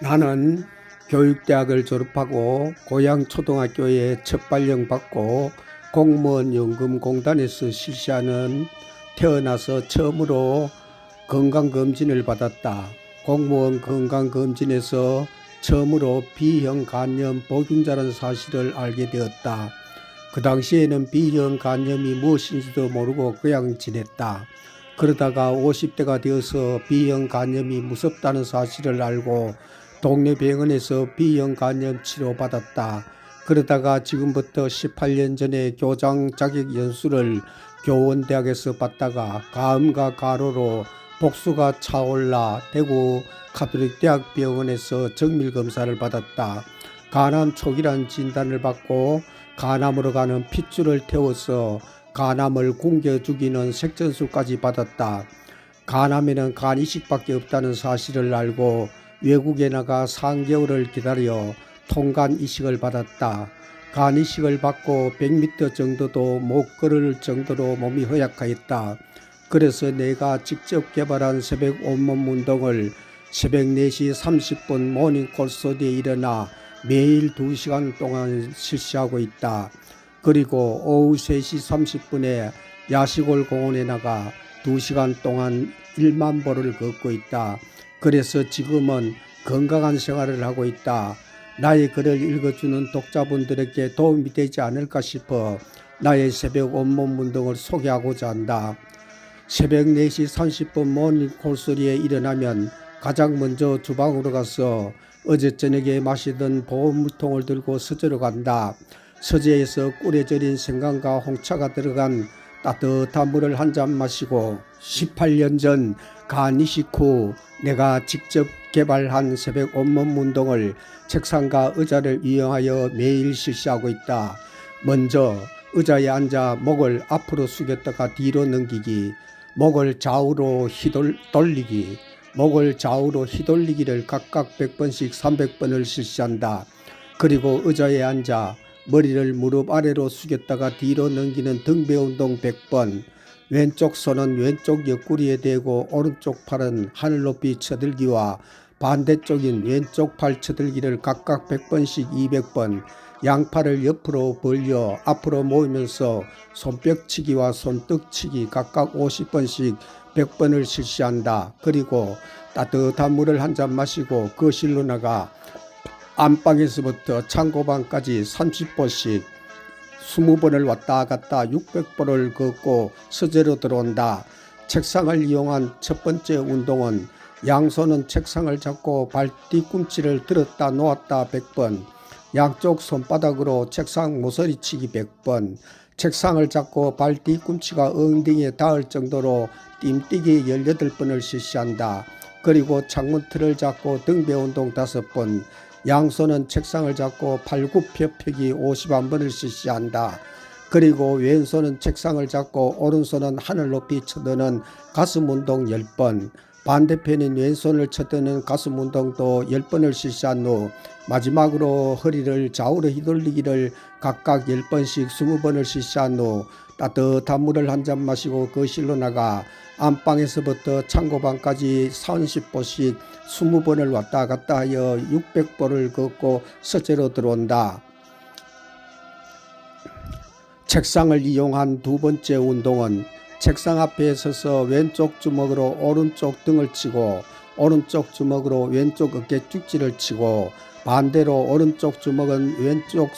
나는 교육대학을 졸업하고 고향 초등학교에 첫 발령 받고 공무원 연금 공단에서 실시하는 태어나서 처음으로 건강검진을 받았다. 공무원 건강검진에서 처음으로 B형 간염 보균자라는 사실을 알게 되었다. 그 당시에는 B형 간염이 무엇인지도 모르고 그냥 지냈다. 그러다가 50대가 되어서 B형 간염이 무섭다는 사실을 알고 동네 병원에서 B형 간염 치료받았다. 그러다가 지금부터 18년 전에 교장 자격 연수를 교원대학에서 받다가 가음과 가로로 복수가 차올라 대구 가톨릭대학 병원에서 정밀 검사를 받았다. 간암 초기란 진단을 받고 간암으로 가는 핏줄을 태워서 간암을 굶겨 죽이는 색전술까지 받았다. 간암에는 간 이식밖에 없다는 사실을 알고 외국에 나가 3개월을 기다려 통간 이식을 받았다. 간 이식을 받고 100m 정도도 못 걸을 정도로 몸이 허약하였다. 그래서 내가 직접 개발한 새벽 온몸 운동을 새벽 4시 30분 모닝 콜소디에 일어나 매일 2시간 동안 실시하고 있다. 그리고 오후 3시 30분에 야시골 공원에 나가 2시간 동안 1만 보를 걷고 있다. 그래서 지금은 건강한 생활을 하고 있다. 나의 글을 읽어주는 독자분들에게 도움이 되지 않을까 싶어 나의 새벽 온몸 운동을 소개하고자 한다. 새벽 4시 30분 모닝 콜소리에 일어나면 가장 먼저 주방으로 가서 어제 저녁에 마시던 보온물통을 들고 서재로 간다. 서재에서 절인 생강과 홍차가 들어간 따뜻한 물을 한 잔 마시고 18년 전후 내가 직접 개발한 새벽 온몸 운동을 책상과 의자를 이용하여 매일 실시하고 있다. 먼저 의자에 앉아 목을 앞으로 숙였다가 뒤로 넘기기, 목을 좌우로 휘돌, 돌리기, 목을 좌우로 휘돌리기를 각각 100번씩 300번을 실시한다. 그리고 의자에 앉아 머리를 무릎 아래로 숙였다가 뒤로 넘기는 등배 운동 100번, 왼쪽 손은 왼쪽 옆구리에 대고 오른쪽 팔은 하늘 높이 쳐들기와 반대쪽인 왼쪽 팔 쳐들기를 각각 100번씩 200번, 양팔을 옆으로 벌려 앞으로 모이면서 손뼉치기와 손뼉치기 각각 50번씩 100번을 실시한다. 그리고 따뜻한 물을 한 잔 마시고 거실로 나가 안방에서부터 창고방까지 30번씩 20번을 왔다 갔다 600번을 걷고 서재로 들어온다. 책상을 이용한 첫 번째 운동은 양손은 책상을 잡고 발 뒤꿈치를 들었다 놓았다 100번, 양쪽 손바닥으로 책상 모서리치기 100번, 책상을 잡고 발 뒤꿈치가 엉덩이에 닿을 정도로 띵뛰기 18번을 실시한다. 그리고 창문 틀을 잡고 등배 운동 5번, 양손은 책상을 잡고 팔굽혀 펴기 51번을 실시한다. 그리고 왼손은 책상을 잡고 오른손은 하늘 높이 쳐드는 가슴 운동 10번, 반대편인 왼손을 쳐드는 가슴 운동도 10번을 실시한 후 마지막으로 허리를 좌우로 휘돌리기를 각각 10번씩 20번을 실시한 후 따뜻한 물을 한 잔 마시고 거실로 나가 안방에서부터 창고방까지 30보씩 20번을 왔다 갔다 하여 600보를 걷고 서재로 들어온다. 책상을 이용한 두 번째 운동은 책상 앞에 서서 왼쪽 주먹으로 오른쪽 등을 치고 오른쪽 주먹으로 왼쪽 어깨 쭉지를 치고 반대로 오른쪽 주먹은 왼쪽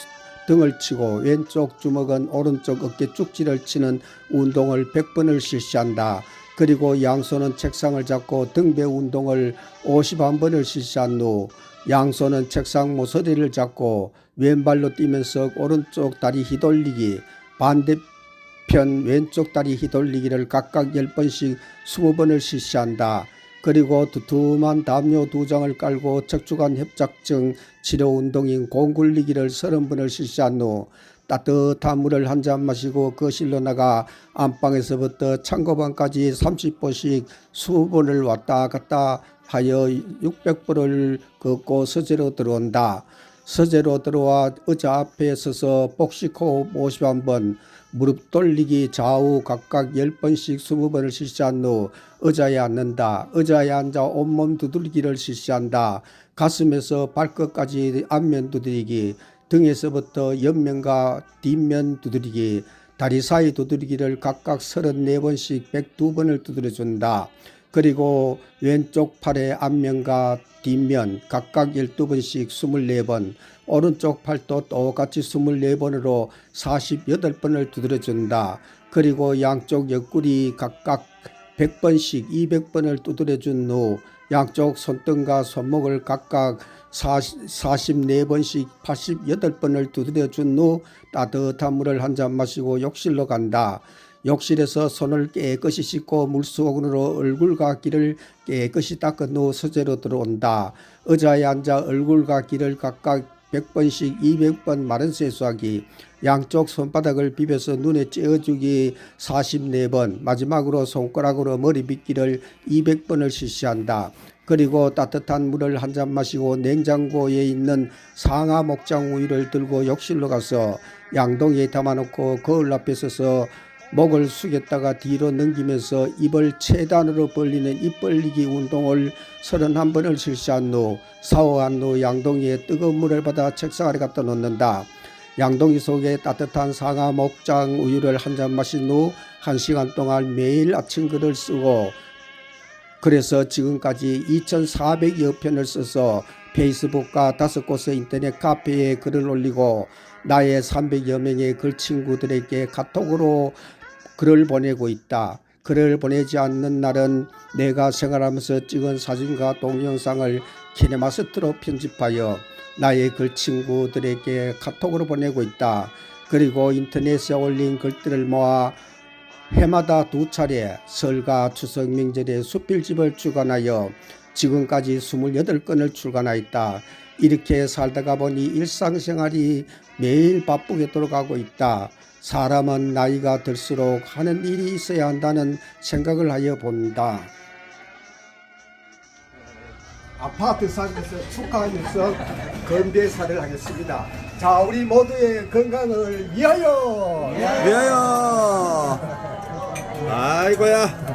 등을 치고 왼쪽 주먹은 오른쪽 어깨 쭉지를 치는 운동을 100번을 실시한다. 그리고 양손은 책상을 잡고 등배 운동을 51번을 실시한 후 양손은 책상 모서리를 잡고 왼발로 뛰면서 오른쪽 다리 휘돌리기 반대편 왼쪽 다리 휘돌리기를 각각 10번씩 20번을 실시한다. 그리고 두툼한 담요 두 장을 깔고 척추관 협착증 치료 운동인 공굴리기를 30번을 실시한 후 따뜻한 물을 한 잔 마시고 거실로 나가 안방에서부터 창고방까지 30번씩 20번을 왔다 갔다 하여 600번을 걷고 서재로 들어온다. 서재로 들어와 의자 앞에 서서 복식 호흡 51번, 무릎 돌리기 좌우 각각 10번씩 20번을 실시한 후 의자에 앉는다. 의자에 앉아 온몸 두들기를 실시한다. 가슴에서 발끝까지 앞면 두드리기, 등에서부터 옆면과 뒷면 두드리기, 다리 사이 두드리기를 각각 34번씩 102번을 두드려준다. 그리고 왼쪽 팔의 앞면과 뒷면 각각 12번씩 24번, 오른쪽 팔도 똑같이 24번으로 48번을 두드려준다. 그리고 양쪽 옆구리 각각 100번씩 200번을 두드려준 후 양쪽 손등과 손목을 각각 44번씩 88번을 두드려준 후 따뜻한 물을 한 잔 마시고 욕실로 간다. 욕실에서 손을 깨끗이 씻고 물수건으로 얼굴과 귀를 깨끗이 닦은 후 서재로 들어온다. 의자에 앉아 얼굴과 귀를 각각 100번씩 200번 마른 세수하기, 양쪽 손바닥을 비벼서 눈에 쬐어주기 44번, 마지막으로 손가락으로 머리 빗기를 200번을 실시한다. 그리고 따뜻한 물을 한 잔 마시고 냉장고에 있는 상하 목장 우유를 들고 욕실로 가서 양동이에 담아놓고 거울 앞에 서서 목을 숙였다가 뒤로 넘기면서 입을 최단으로 벌리는 입 벌리기 운동을 31번을 실시한 후 샤워한 후 양동이에 뜨거운 물을 받아 책상 아래 갖다 놓는다. 양동이 속에 따뜻한 상하 목장 우유를 한 잔 마신 후 한시간 동안 매일 아침 글을 쓰고 그래서 지금까지 2,400여 편을 써서 페이스북과 다섯 곳의 인터넷 카페에 글을 올리고 나의 300여 명의 글 친구들에게 카톡으로 글을 보내고 있다. 글을 보내지 않는 날은 내가 생활하면서 찍은 사진과 동영상을 키네마스터로 편집하여 나의 글 친구들에게 카톡으로 보내고 있다. 그리고 인터넷에 올린 글들을 모아 해마다 두 차례 설과 추석 명절에 수필집을 출간하여 지금까지 28건을 출간하였다. 이렇게 살다가 보니 일상생활이 매일 바쁘게 돌아가고 있다. 사람은 나이가 들수록 하는 일이 있어야 한다는 생각을 하여 본다. 아파트 사에서 축하하면서 건배사를 하겠습니다. 자, 우리 모두의 건강을 위하여! 위하여! 아이고야.